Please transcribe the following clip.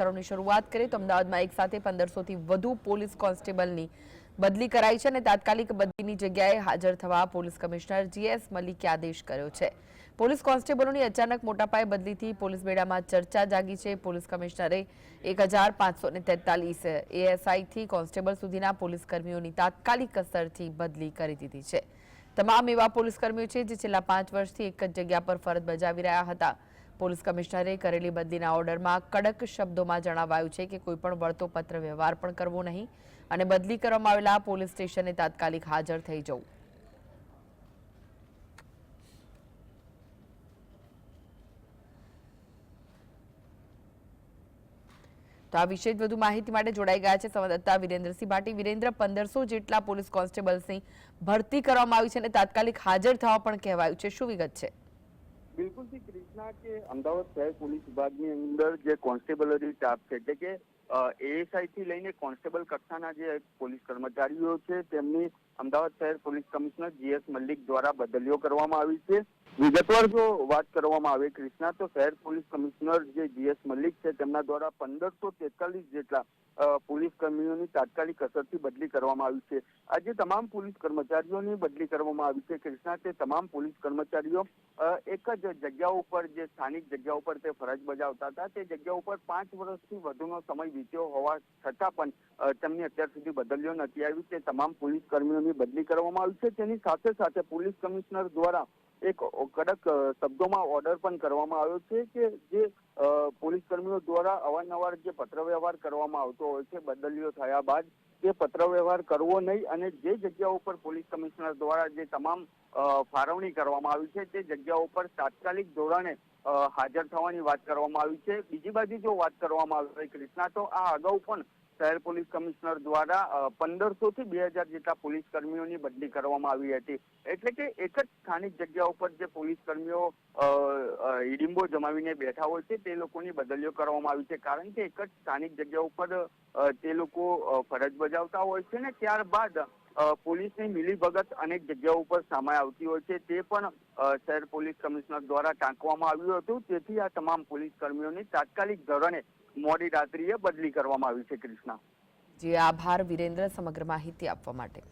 સમાચારોની શરૂઆત કરીએ તો અમદાવાદમાં એક સાથે પંદરસોથી વધુ પોલીસ કોન્સ્ટેબલની બદલી કરાઈ છે અને તાત્કાલિક બદલીની જગ્યાએ હાજર થવા પોલીસ કમિશનર જીએસ મલિકે આદેશ કર્યો છે. પોલીસ કોન્સ્ટેબલોની અચાનક મોટા પાયે બદલીથી પોલીસ બેડામાં ચર્ચા જાગી છે. પોલીસ કમિશનરે એક હજાર પાંચસો ને તેતાલીસ એએસઆઈથી કોન્સ્ટેબલ સુધીના પોલીસ કર્મીઓની તાત્કાલિક અસરથી બદલી કરી દીધી છે. તમામ એવા પોલીસ કર્મીઓ છે જે છેલ્લા પાંચ વર્ષથી એક જ જગ્યા પર ફરજ બજાવી રહ્યા હતા. પોલીસ કમિશનરે કરેલી બદલીના ઓર્ડરમાં કડક શબ્દોમાં જણાવાયું છે કે કોઈપણ વળતો પત્ર વ્યવહાર પણ કરવો નહીં અને બદલી કરવામાં આવેલા પોલીસ સ્ટેશને તાત્કાલિક હાજર થઈ જવું. તો આ વિશે વધુ માહિતી માટે જોડાઈ ગયા છે સંવાદદાતા વિરેન્દ્રસિંહ ભાટી. વિરેન્દ્ર, પંદરસો જેટલા પોલીસ કોન્સ્ટેબલ્સની ભરતી કરવામાં આવી છે અને તાત્કાલિક હાજર થવા પણ કહેવાયું છે. શું વિગત છે? બિલકુલથી કૃષ્ણા કે અમદાવાદ શહેર પોલીસ વિભાગની અંદર જે કોન્સ્ટેબલરી સ્ટાફ છે, એટલે કે એએસઆઈ થી લઈને કોન્સ્ટેબલ કક્ષાના જે પોલીસ કર્મચારીઓ છે, તેમની અમદાવાદ શહેર પોલીસ કમિશનર જીએસ મલ્લિક દ્વારા બદલીઓ કરવામાં આવી છે. વિગતવાર જો વાત કરવામાં આવે, કૃષ્ણા, તો શહેર પોલીસ કમિશનર જે જીએસ મલિક છે, તેમના દ્વારા પંદરસો તેતાલીસ જેટલા પોલીસ કર્મીઓની તાત્કાલિક અસરથી બદલી કરવામાં આવી છે. આજે તમામ પોલીસ કર્મચારીઓની બદલી કરવામાં આવી છે. કૃષ્ણા, તે તમામ પોલીસ કર્મચારીઓ એક જ જગ્યા ઉપર, જે સ્થાનિક જગ્યા ઉપર તે ફરજ બજાવતા હતા, તે જગ્યા ઉપર પાંચ વર્ષથી વધુનો સમય વીત્યો હોવા છતાં પણ તેમની અત્યાર સુધી બદલીઓ નથી. આવી તે તમામ પોલીસ કર્મીઓની બદલી કરવામાં આવી છે. તેની સાથે સાથે પોલીસ કમિશનર દ્વારા એક કડક શબ્દોમાં ઓર્ડર પણ કરવામાં આવ્યો છે કે જે પોલીસ કર્મીઓ દ્વારા અવારનવાર જે પત્ર વ્યવહાર કરવામાં આવતો હોય છે બદલીઓ થયા બાદ તે પત્ર કરવો નહીં અને જે જગ્યા ઉપર પોલીસ કમિશનર દ્વારા જે તમામ ફાળવણી કરવામાં આવી છે, તે જગ્યા ઉપર તાત્કાલિક ધોરણે હાજર થવાની વાત કરવામાં આવી છે. બીજી બાજુ જો વાત કરવામાં આવે કૃષ્ણા, તો આ અગાઉ પણ શહેર પોલીસ કમિશનર દ્વારા પંદરસો થી બે હજાર જેટલા પોલીસ કર્મીઓની બદલી કરવામાં આવી હતી. એટલે કે એક જ સ્થાનિક જગ્યા ઉપર જે પોલીસ કર્મીઓ હિડિંબો જમાવીને બેઠા હોય છે, તે લોકોની બદલીઓ કરવામાં આવી છે. કારણ કે એક જ સ્થાનિક જગ્યા ઉપર તે લોકો ફરજ બજાવતા હોય છે ને ત્યારબાદ પોલીસની મિલીભગત અનેક જગ્યાઓ ઉપર સામે આવતી હોય છે, તે પણ શહેર પોલીસ કમિશનર દ્વારા ટાંકવામાં આવ્યું હતું. તેથી આ તમામ પોલીસ કર્મીઓની તાત્કાલિક ધોરણે મોડી રાત્રિએ બદલી કરવામાં આવી છે કૃષ્ણા. જે આભાર વિરેન્દ્ર સમગ્ર માહિતી આપવા માટે.